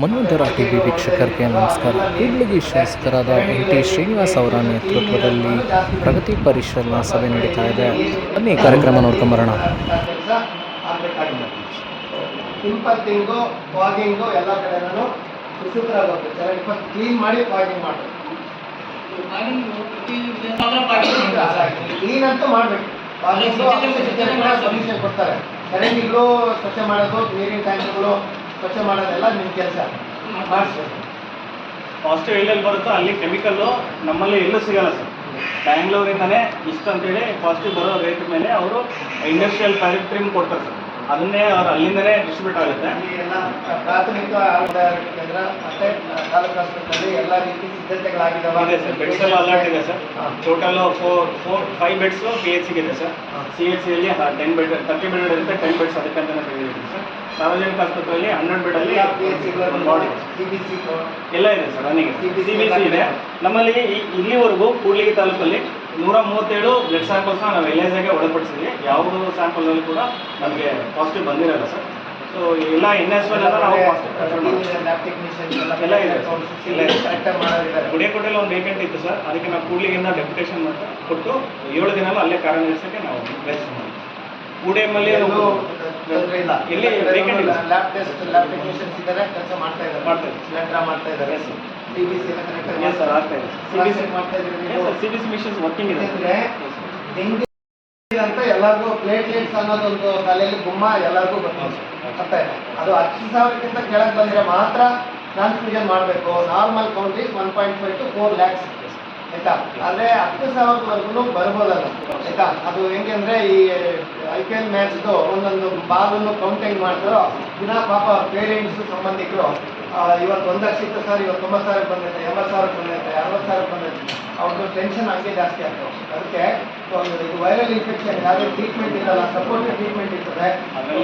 ಮನ್ವಂತರ TV ವೀಕ್ಷಕರಿಗೆ ನಮಸ್ಕಾರ. ಕೂಡ್ಲಿಗಿ ಶಾಸಕರಾದ ಎನ್ ಟಿ ಶ್ರೀನಿವಾಸ್ ಅವರ ನೇತೃತ್ವದಲ್ಲಿ ಪ್ರಗತಿ ಪರಿಶೀಲನಾ ಸಭೆ ನಡೀತಾ ಇದೆ. ಬನ್ನಿ ಕಾರ್ಯಕ್ರಮ ನೋಡ್ಕೊಂಬರೋಣ ಇಂಪತ್ತಿಂಗು ಫಾಗಿಂಗು ಎಲ್ಲ ಕಡೆನೂ ಹೋಗ್ತದೆ ಚೆನ್ನಾಗಿ ಫಸ್ಟ್ ಕ್ಲೀನ್ ಮಾಡಿ ಫಾಗಿಂಗ್ ಮಾಡಬೇಕು. ಕ್ಲೀನ್ ಅಂತೂ ಮಾಡಬೇಕು. ಸೊಲ್ಯೂಷನ್ ಕೊಡ್ತಾರೆ. ಚರಂಡಿಗಳು ಸ್ವಚ್ಛ ಮಾಡೋದು ನೀರಿನ ಟ್ಯಾಂಕ್ಗಳು ಸ್ವಚ್ಛ ಮಾಡೋದೆಲ್ಲ ನಿಮ್ಮ ಕೆಲಸ. ಮಾಡಿಸ್ಬೇಕು ಪಾಸಿಟಿವ್ ಎಲ್ಲೆಲ್ಲಿ ಬರುತ್ತೋ ಅಲ್ಲಿ ಕೆಮಿಕಲ್ಲು ನಮ್ಮಲ್ಲಿ ಎಲ್ಲೂ ಸಿಗಲ್ಲ ಸರ್. ಬ್ಯಾಂಗ್ಳೂರಿಂದನೇ ಇಷ್ಟು ಅಂತೇಳಿ ಪಾಸಿಟಿವ್ ಬರೋ ರೇಟ್ ಮೇಲೆ ಅವರು ಇಂಡಸ್ಟ್ರಿಯಲ್ ಫ್ಯಾಕ್ಟ್ರಿಮ್ ಕೊಡ್ತಾರೆ ಸರ್. ಅದನ್ನೇ ಅವ್ರು ಅಲ್ಲಿಂದನೇ ಡಿಸ್ಟ್ರಿಬ್ಯೂಟ್ ಆಗುತ್ತೆ. ಎಲ್ಲ ಪ್ರಾಥಮಿಕ ಕೇಂದ್ರ ಮತ್ತೆ ತಾಲೂಕು ಆಸ್ಪತ್ರೆಯಲ್ಲಿ ಎಲ್ಲ ರೀತಿ ಸಿದ್ಧತೆಗಳಾಗಿದ್ದಾವೆ ಇದೆ ಸರ್. ಬೆಡ್ಸ್ ಎಲ್ಲ ಅಲರ್ಟ್ ಇದೆ sir. Total four four five beds P H ಸಿಗಿದೆ sir. C H ಸಿಯಲ್ಲಿ ಟೆನ್ ಬೆಡ್ ತರ್ಟಿ ಬೆಡ್ ಇರುತ್ತೆ ಟೆನ್ ಬೆಡ್ಸ್ ಅದಕ್ಕಂತಲೇ ಬೆಳೆದಿದೆ ಸರ್. ಸಾರ್ವಜನಿಕ ಆಸ್ಪತ್ರೆಯಲ್ಲಿ ಹನ್ನೆರಡು ಬೆಡಲ್ಲಿ ಇದೆ ಸಿಬಿಸಿ ಎಲ್ಲ ಇದೆ ಸರ್ ನನಗೆ. ಸಿ ಬಿ ಸಿ ಇದೆ. ನಮ್ಮಲ್ಲಿ ಇಲ್ಲಿವರೆಗೂ ಕೂಡ್ಲಿಗಿ ತಾಲೂಕಲ್ಲಿ ನೂರ ಮೂವತ್ತೇಳು ಬ್ಲಡ್ ಸ್ಯಾಂಪಲ್ಸ್ನ ನಾವು ಎಲ್ಐಸಾಗೆ ಒಳಪಡಿಸಿದ್ವಿ. ಯಾವುದೋ ಸ್ಯಾಂಪಲ್ನಲ್ಲಿ ಕೂಡ ನಮಗೆ ಪಾಸಿಟಿವ್ ಬಂದಿರಲ್ಲ ಸರ್. ಸೊ ಎಲ್ಲ ಎನ್ ಎಸ್ ಎಲ್ ನಾವು ಎಲ್ಲ ಎಲ್ಲ ಇದೆ. ಗುಡಿಯಕೋಟೆಯಲ್ಲಿ ಒಂದು ವೇಕೆಂಟ್ ಇತ್ತು ಸರ್. ಅದಕ್ಕೆ ನಾವು ಕೂಡ್ಲಿಗಿಂದ ಡೆಪ್ಯುಟೇಷನ್ ಕೊಟ್ಟು ಏಳು ದಿನ ಅಲ್ಲೇ ಕಾರ್ಯನಿರ್ವಹಿಸೋಕ್ಕೆ ನಾವು ಪ್ರಯತ್ನ ಮಾಡಿದ್ವಿ. ಕೂಡಿಯಮ್ಮಲ್ಲಿ ತೊಂದ್ರೆ ಇಲ್ಲ ಇಲ್ಲಿ vacant ಇಲ್ಲ. ಲ್ಯಾಬ್ ಟೆಸ್ಟ್ ಲ್ಯಾಬ್ ಟೆಕ್ನಿಷಿಯನ್ಸ್ ಇದ್ದಾರೆ ಕೆಲಸ ಮಾಡ್ತಾ ಇದ್ದಾರೆ. ಮಾಡ್ತಾ ಇದ್ದಾರೆ. ಮಾಡ್ತಾ ಇದ್ದಾರೆ. Yes, sir. ಸಿ ಎಲ್ಲ ಎಸ್ ಸರ್ ಆಗ್ತಾ ಇದೆ. ಸಿ ಬಿ ಸಿ ಮಾಡ್ತಾ ಇದ್ದಾರೆ ನೀವು. C B C machines working ಇದೆ. ಯಾಕಂದ್ರೆ ಅಂತ ಎಲ್ಲರಿಗೂ ಪ್ಲೇಟ್ಲೆಟ್ಸ್ ಅನ್ನೋದೊಂದು ತಲೆಯಲ್ಲಿ ಗುಮ್ಮ ಎಲ್ಲರಿಗೂ ಅರ್ಥ ಆಯ್ತಾ? ಅದು ಹತ್ತು ಸಾವಿರಕ್ಕಿಂತ ಕೆಳಗೆ ಬಂದ್ರೆ ಮಾತ್ರ ಟ್ರಾನ್ಸ್ಮಿಷನ್ ಮಾಡಬೇಕು. Normal count is one point five to four lakhs ಆಯ್ತಾ? ಆದ್ರೆ ಹತ್ತು ಸಾವಿರದವರೆಗೂ ಬರ್ಬೋದಲ್ಲ ಆಯ್ತಾ? ಅದು ಹೆಂಗೆ ಅಂದರೆ ಈ ಒಂದೊಂದು ಮ್ಯಾಚ್ದು ಒಂದೊಂದು ಬಾಲನ್ನು ಕೌಂಟಿಂಗ್ ಮಾಡ್ತಾರೋ, ದಿನ ಪಾಪ ಪೇರೆಂಟ್ಸ್ ಸಂಬಂಧಿಕರು ಇವತ್ತು ಒಂದಕ್ಕೆ ಇತ್ತು ಸರ್ ಇವತ್ತು ತೊಂಬತ್ತು ಸಾವಿರ ಬಂದೈತೆ, ಎಂಬತ್ತು ಸಾವಿರ ಬಂದೈತೆ, ಅರವತ್ತು ಸಾವಿರ ಬಂದೈತೆ. ಅವ್ರದ್ದು ಟೆನ್ಷನ್ ಹಂಗೆ ಜಾಸ್ತಿ ಆಗ್ತವೆ ಅದಕ್ಕೆ ವೈರಲ್ ಇನ್ಫೆಕ್ಷನ್ ಯಾವುದೇ ಟ್ರೀಟ್ಮೆಂಟ್ ಇರಲ್ಲ ಸಪೋರ್ಟಿವ್ ಟ್ರೀಟ್ಮೆಂಟ್ ಇರ್ತದೆ.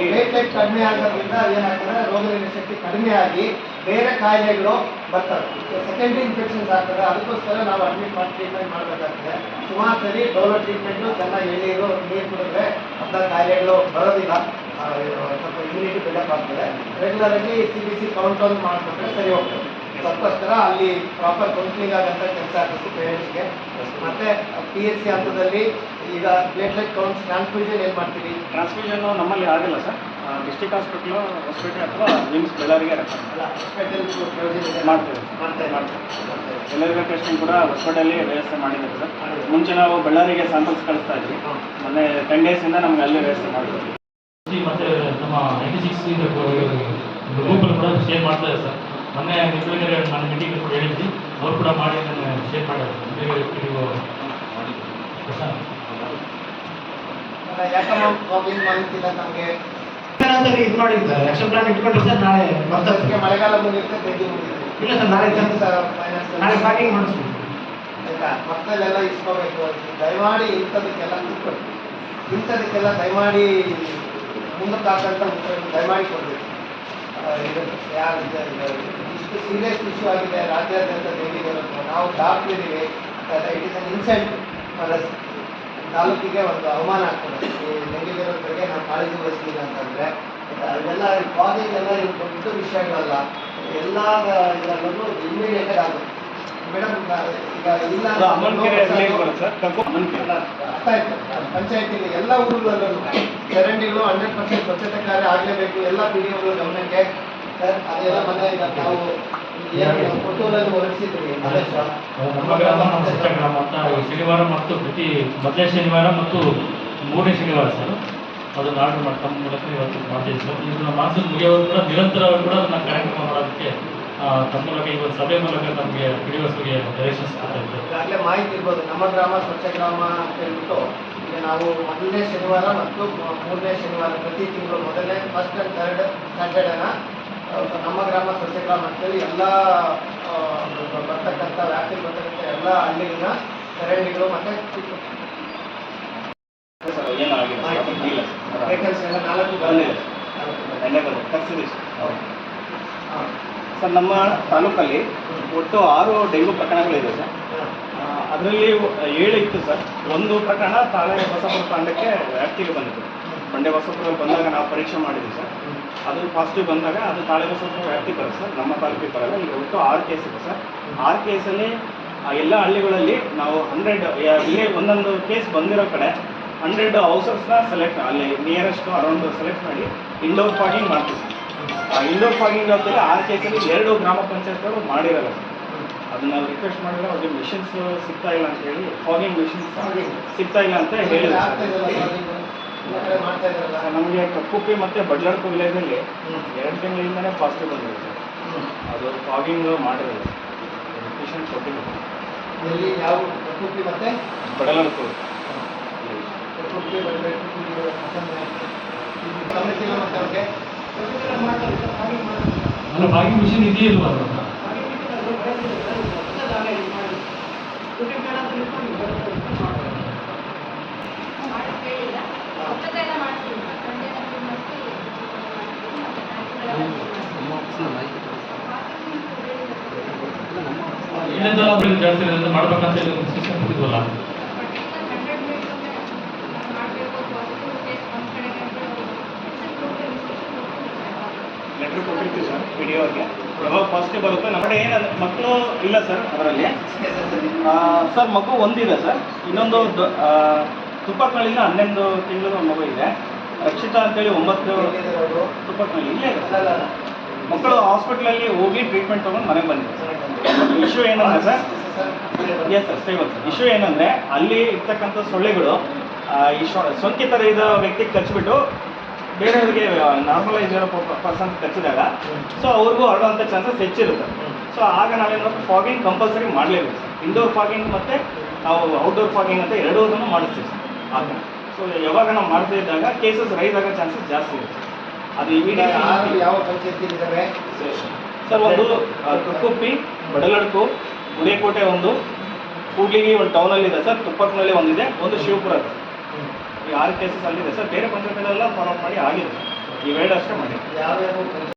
ಪ್ಲೇಟ್ಲೆಟ್ ಕಡಿಮೆ ಆಗೋದ್ರಿಂದ ಏನಾಗ್ತದೆ? ರೋಗನಿರೋಧಕ ಶಕ್ತಿ ಕಡಿಮೆ ಆಗಿ ಬೇರೆ ಕಾಯಿಲೆಗಳು ಬರ್ತವೆ. ಸೆಕೆಂಡ್ರಿ ಇನ್ಫೆಕ್ಷನ್ಸ್ ಆಗ್ತದೆ. ಅದಕ್ಕೋಸ್ಕರ ನಾವು ಅಡ್ಮಿಟ್ ಮಾಡಿ ಟ್ರೀಟ್ಮೆಂಟ್ ಮಾಡಬೇಕಾಗ್ತದೆ. ಸುಮಾರು ಸರಿ ಡೋಲೋ ಟ್ರೀಟ್ಮೆಂಟು ಚೆನ್ನಾಗಿ ಎಳ್ಳೀರು ನೀರು ಕುಡಿದ್ರೆ ಅಂಥ ಕಾಯಿಲೆಗಳು ಬರೋದಿಲ್ಲ. ಸ್ವಲ್ಪ ಇಮ್ಯುನಿಟಿ ಬಿಲ್ಡಪ್ ಆಗ್ತದೆ. ರೆಗ್ಯುಲರ್ ಆಗಿ ಸಿ ಬಿ ಸಿ ಕೌಂಟ್ ಮಾಡಿಕೊಟ್ರೆ ಸರಿ ಹೋಗ್ತದೆ. ಅದಕ್ಕೋಸ್ಕರ ಅಲ್ಲಿ ಪ್ರಾಪರ್ ಕೌನ್ಸಿಲಿಂಗ್ ಆಗಂತ ಕೆಲಸ ಆಗಬೇಕು ಪೇರೆಂಟ್ಸ್ಗೆ ಮತ್ತೆ ಪಿ ಎಚ್ ಸಿ ಹಂತದಲ್ಲಿ ಈಗ ಪ್ಲೇಟ್ಲೆಟ್ ಕೌಂಟ್ಸ್ ಟ್ರಾನ್ಸ್ಫ್ಯೂಷನ್ ಏನು ಮಾಡ್ತೀವಿ ಟ್ರಾನ್ಸ್ಫ್ಯೂಷನ್ ನಮ್ಮಲ್ಲಿ ಆಗಿಲ್ಲ ಸರ್. ಡಿಸ್ಟಿಕ್ ಹಾಸ್ಪಿಟ್ಲು ಹೊಸಪೇಟೆ ಅಥವಾ ನಿಮ್ಸ್ ಬೆಳ್ಳಾರಿಗೆ ರೆಫರ್ ಮಾಡ್ತೀವಿ. ಮಾಡ್ತೇವೆ ಬೆಳ್ಳಾರಿಗೆ ಟೆಸ್ಟಿಂಗ್ ಕೂಡ ಹೊಸಪೇಟೆಯಲ್ಲಿ ವ್ಯವಸ್ಥೆ ಮಾಡಿದ್ದಾರೆ ಸರ್. ಮುಂಚೆ ನಾವು ಬಳ್ಳಾರಿಗೆ ಸ್ಯಾಂಪಲ್ಸ್ ಕಳಿಸ್ತಾ ಇದ್ವಿ. ಮೊನ್ನೆ ಟೆನ್ ಡೇಸಿಂದ ನಮ್ಗೆ ಅಲ್ಲಿ ವ್ಯವಸ್ಥೆ ಮಾಡಿದ್ವಿ ಮತ್ತೆ ನಮ್ಮ ನೈಂಟಿ ಸಿಕ್ಸ್ ಗ್ರೂಪಲ್ಲಿ ಕೂಡ ಶೇರ್ ಮಾಡ್ತಾ ಇದೆ ಸರ್. ಮೊನ್ನೆ ಮುಖ್ಯಮಂತ್ರಿ ನಾನು ಮೀಟಿಂಗ್ ಹೇಳಿದ್ವಿ ಅವ್ರು ಕೂಡ ಮಾಡಿ ಶೇರ್ ಮಾಡಿದ್ರು ನಮಗೆ? ಇದು ಮಾಡಿದ್ದಾರೆ ಆಕ್ಷನ್ ಪ್ಲಾನ್ ಇಟ್ಕೊಂಡ್ರೆ ಸರ್ ನಾಳೆ ಬರ್ತಾರೆ. ಮಳೆಗಾಲ ಮುಗಿಯುತ್ತೆ ತೆಗಿ ಇಲ್ಲ ಸರ್ ನಾಳೆ ನಾಳೆ ಪ್ಯಾಕಿಂಗ್ ಆಯ್ತಾ? ಮಕ್ಕಳೆಲ್ಲ ಇಸ್ಕೋಬೇಕು ದಯಮಾಡಿ ಇಂಥದಕ್ಕೆಲ್ಲ ಕೂತ್ಕೊಳ್ಳಿ. ಇಂಥದಕ್ಕೆಲ್ಲ ದಯಮಾಡಿ ಮುಂದಕ್ಕೆ ಹಾಕಂತ ದಯಮಾಡಿ ಕೊಡಬೇಕು. ಯಾರು ಇಷ್ಟು ಸೀರಿಯಸ್ ಇಶ್ಯೂ ಆಗಿದೆ ರಾಜ್ಯಾದ್ಯಂತ ಹೇಗಿದೆ ನಾವು ದಾಖಲಿದ್ದೀವಿ ಅಂತ ಇಟ್ ಇಸ್ ಅನ್ ಇನ್ಸೆಂಟ್ ತಾಲೂಕಿಗೆ ಒಂದು ಅವಮಾನ ಆಗ್ತದೆ. ಈ ಬಗ್ಗೆ ನಾವು ಕಾಳಜಿ ವಹಿಸ್ತೀವಿ ಅಂತಂದರೆ ಅದೆಲ್ಲ ಕಾಲೇಜ್ ಎಲ್ಲ ಇವು ದೊಡ್ಡ ವಿಷಯಗಳಲ್ಲ. ಎಲ್ಲ ಇದರಲ್ಲೂ ಇಮ್ಮಿಡಿಯೇಟ್ ಆಗುತ್ತೆ. ಮೇಡಮ್ ಈಗ ಇಲ್ಲ ಅರ್ಥ ಆಯ್ತು ಪಂಚಾಯತಿಲಿ ಎಲ್ಲ ಊರುಗಳಲ್ಲೂ ಚರಂಡಿಗಳು ಹಂಡ್ರೆಡ್ ಪರ್ಸೆಂಟ್ ಸ್ವಚ್ಛತೆ ಕಾರ್ಯ ಆಗಲೇಬೇಕು. ಎಲ್ಲ ಪಿ ಡಿ ಗಮನಕ್ಕೆ ಸರ್ ಅದೆಲ್ಲ ಮೊನ್ನೆ ಈಗ ನಾವು ಏನು ಕೊಟ್ಟೂರಲ್ಲಿ ಹೊರಡಿಸಿದ್ವಿ ಆದೇಶ ನಮ್ಮ ಗ್ರಾಮ ನಮ್ಮ ಸ್ವಚ್ಛ ಗ್ರಾಮ ಅಂತ ಶನಿವಾರ ಮತ್ತು ಪ್ರತಿ ಮೊದಲನೇ ಶನಿವಾರ ಮತ್ತು ಮೂರನೇ ಶನಿವಾರ ಸರ್. ಅದನ್ನು ಆರ್ಡರ್ ಮಾಡಿ ತಮ್ಮ ಮೂಲಕ ಇವತ್ತು ಮಾಡ್ತೀವಿ ಸರ್. ಇದನ್ನು ಮಾನ್ಸೂನ್ ಮುಗಿಯೋರು ಕೂಡ ನಿರಂತರವಾಗಿ ಕೂಡ ಅದನ್ನು ಕಾರ್ಯಕ್ರಮ ಮಾಡೋದಕ್ಕೆ ತಮ್ಮ ಮೂಲಕ ಇವತ್ತು ಸಭೆ ಮೂಲಕ ನಮಗೆ ಪಿಡಿಒಸ್ಗೆ ಡೈರೆಕ್ಷನ್ಸ್ ಕೊಡ್ತಾ ಇದ್ದಾರೆ. ಈಗಾಗಲೇ ಮಾಹಿತಿ ಇರ್ಬೋದು. ನಮ್ಮ ಗ್ರಾಮ ಸ್ವಚ್ಛ ಗ್ರಾಮ ಅಂತ ಹೇಳ್ಬಿಟ್ಟು ಈಗ ನಾವು ಮೊದಲನೇ ಶನಿವಾರ ಮತ್ತು ಮೂರನೇ ಶನಿವಾರ ಪ್ರತಿ ತಿಂಗಳು ಮೊದಲನೇ ಫಸ್ಟ್ ಆ್ಯಂಡ್ ಥರ್ಡ್ ಸ್ಯಾಟರ್ಡೇನ ನಮ್ಮ ಗ್ರಾಮ ಸ್ವಚ್ಛ ಗ್ರಾಮ ಅಂತೇಳಿ ಎಲ್ಲ ಬರ್ತಕ್ಕಂಥ ವ್ಯಾಪ್ತಿಗೆ ಬರ್ತಕ್ಕಂಥ ಎಲ್ಲ ಹಳ್ಳಿಗಳ ಚರಂಡಿಗಳು ಮತ್ತು ವೆಹಿಕಲ್ಸ್ ಎಲ್ಲ ನಾಲ್ಕು ಸರ್. ನಮ್ಮ ತಾಲೂಕಲ್ಲಿ ಒಟ್ಟು ಆರು ಡೆಂಗು ಪ್ರಕರಣಗಳಿದೆ ಸರ್. ಅದರಲ್ಲಿ ಏಳು ಇತ್ತು ಸರ್. ಒಂದು ಪ್ರಕರಣ ತಾಳೆ ಬಸಪುರ ತಾಂಡಕ್ಕೆ ವ್ಯಾಪ್ತಿಗೆ ಬಂದಿತ್ತು ಬಂಡೆ ಬಸವಪುರ ಬಂದಾಗ ನಾವು ಪರೀಕ್ಷೆ ಮಾಡಿದ್ವಿ ಸರ್. ಅದು ಪಾಸಿಟಿವ್ ಬಂದಾಗ ಅದು ತಾಳೆಬಸವ ವ್ಯಾಪ್ತಿ ಬರುತ್ತೆ ಸರ್, ನಮ್ಮ ತಾಲೂಕಿಗೆ ಬರಲ್ಲ. ಈಗ ಒಟ್ಟು ಆರು ಕೇಸ್ ಇದೆ ಸರ್. ಆರು ಕೇಸಲ್ಲಿ ಎಲ್ಲ ಹಳ್ಳಿಗಳಲ್ಲಿ ನಾವು ಹಂಡ್ರೆಡ್ ಇಲ್ಲಿ ಒಂದೊಂದು ಕೇಸ್ ಬಂದಿರೋ ಕಡೆ ಹಂಡ್ರೆಡ್ ಹೌಸಸ್ನ ಸೆಲೆಕ್ಟ್ ಅಲ್ಲಿ ನಿಯರೆಸ್ಟ್ ಅರೌಂಡ್ ಸೆಲೆಕ್ಟ್ ಮಾಡಿ ಇಂಡೋರ್ ಫಾಗಿಂಗ್ ಮಾಡ್ತೀವಿ ಆ ಇಂಡೋರ್ ಫಾಗಿಂಗ್ ಅಂತೇಳಿ ಆರು ಕೇಸಲ್ಲಿ ಎರಡು ಗ್ರಾಮ ಪಂಚಾಯತ್ಗಳು ಮಾಡಿರಲ್ಲ ಸರ್. ಅದನ್ನ ನಾವು ರಿಕ್ವೆಸ್ಟ್ ಮಾಡಿದ್ರೆ ಅವ್ರಿಗೆ ಮಿಷನ್ಸ್ ಸಿಗ್ತಾ ಇಲ್ಲ ಅಂತ ಹೇಳಿ ಫಾಗಿಂಗ್ ಮಿಷಿನ್ಸ್ ಸಿಗ್ತಾ ಇಲ್ಲ ಅಂತ ಹೇಳಿದ್ರು ಸರ್. ನಮಗೆ ಕಕ್ಕುಪ್ಪಿ ಮತ್ತು ಬಡ್ಲರ್ಕು ವಿಲೇಜಲ್ಲಿ. ಎರಡು ತಿಂಗಳಿಂದನೇ ಪಾಸಿಟಿವ್ ಬಂದಿದೆ ಸರ್. ಅದು ಫಾಗಿಂಗ್ ಮಾಡಿರಲಿಲ್ಲ ಮಿಷನ್ ಕೊಟ್ಟಿಲ್ಲ ಎಲ್ಲಿ ಯಾವ ಕಪ್ಪುಕ್ಕೆ ಮತ್ತೆ ಬಡಲರ್ಕು ಕುಪ್ಪಿ ಬರಬೇಕು ಗಮನಿಸಿಲ್ಲ ಮತ್ತೆ ಅವ್ರಿಗೆ ಫಾಗಿಂಗ್ ಮಿಷಿನ್ ಇದೆಯಲ್ವಾ ಸರ್ ಪಾಸಿಟಿವ್ ಬರುತ್ತೆ. ನಮ್ಮ ಮಕ್ಕಳು ಇಲ್ಲ ಸರ್ ಅದರಲ್ಲಿ. ಸರ್ ಮಗು ಒಂದಿದೆ ಸರ್ ಇನ್ನೊಂದು ತುಪ್ಪಕ್ಕಳಿಂದ ಹನ್ನೊಂದು ತಿಂಗಳು ಮಗು ಇದೆ. ರಕ್ಷಿತಾ ಅಂತೇಳಿ ಒಂಬತ್ತು ತುಪ್ಪಕ್ನಳ್ಳಿ ಇಲ್ಲೇ ಸರ್ ಮಕ್ಕಳು ಹಾಸ್ಪಿಟ್ಲಲ್ಲಿ ಹೋಗಿ ಟ್ರೀಟ್ಮೆಂಟ್ ತೊಗೊಂಡು ಮನೆಗೆ ಬಂದಿದೆ ಇಶ್ಯೂ ಏನಂದ್ರೆ ಸರ್? ಎಸ್ ಸರ್ ಇಶ್ಯೂ ಏನಂದರೆ ಅಲ್ಲಿ ಇರ್ತಕ್ಕಂಥ ಸೊಳ್ಳೆಗಳು ಈ ಶೊ- ಇದ್ದ ವ್ಯಕ್ತಿಗೆ ಕಚ್ಚಿಬಿಟ್ಟು ಬೇರೆಯವ್ರಿಗೆ ನಾರ್ಮಲೈಸ್ ಇರೋ ಪರ್ಸನ್ ಕಚ್ಚಿದಾಗ ಸೊ ಅವ್ರಿಗೂ ಹರಡುವಂಥ ಚಾನ್ಸಸ್ ಹೆಚ್ಚಿರುತ್ತೆ. ಸೊ ಆಗ ನಾವೇನು ಫಾಗಿಂಗ್ ಕಂಪಲ್ಸರಿ ಮಾಡಲೇಬೇಕು. ಸರ್ ಇಂಡೋರ್ ಫಾಗಿಂಗ್ ಮತ್ತು ನಾವು ಔಟ್ಡೋರ್ ಫಾಗಿಂಗ್ ಅಂತ ಎರಡೂ ಮಾಡಿಸ್ತೀವಿ. ಸರ್ ಆಗ. ಸೊ ಯಾವಾಗ ನಾವು ಮಾಡ್ತಾ ಇದ್ದಾಗ ಕೇಸಸ್ ರೈಸ್ ಆಗೋ ಚಾನ್ಸಸ್ ಜಾಸ್ತಿ ಇರುತ್ತೆ. ಅದು ಇಮಿಡಿಯೇಟ್ ಯಾವ ಪಂಚಾಯತಿ ಇದ್ದಾವೆ ಸರ್ ಒಂದು ತುಕ್ಕುಪ್ಪಿ ಬಡಲಡ್ಕು ಗುಡೇಕೋಟೆ ಒಂದು ಕೂಡ್ಲಿಗಿ ಒಂದು ಟೌನಲ್ಲಿ ಇದೆ ಸರ್ ತುಪ್ಪಕ್ನಲ್ಲಿ ಒಂದಿದೆ ಒಂದು ಶಿವಪುರ ಈ ಆರು ಕೇಸಸ್ ಅಲ್ಲಿದೆ ಸರ್ ಬೇರೆ ಪಂಚಾಯತಿಗಳೆಲ್ಲ ಫಾಲೋ ಮಾಡಿ ಆಗಿದೆ. ಇವೆರಡು ಅಷ್ಟೇ ಮಾಡಿ ಯಾವ್ಯಾವ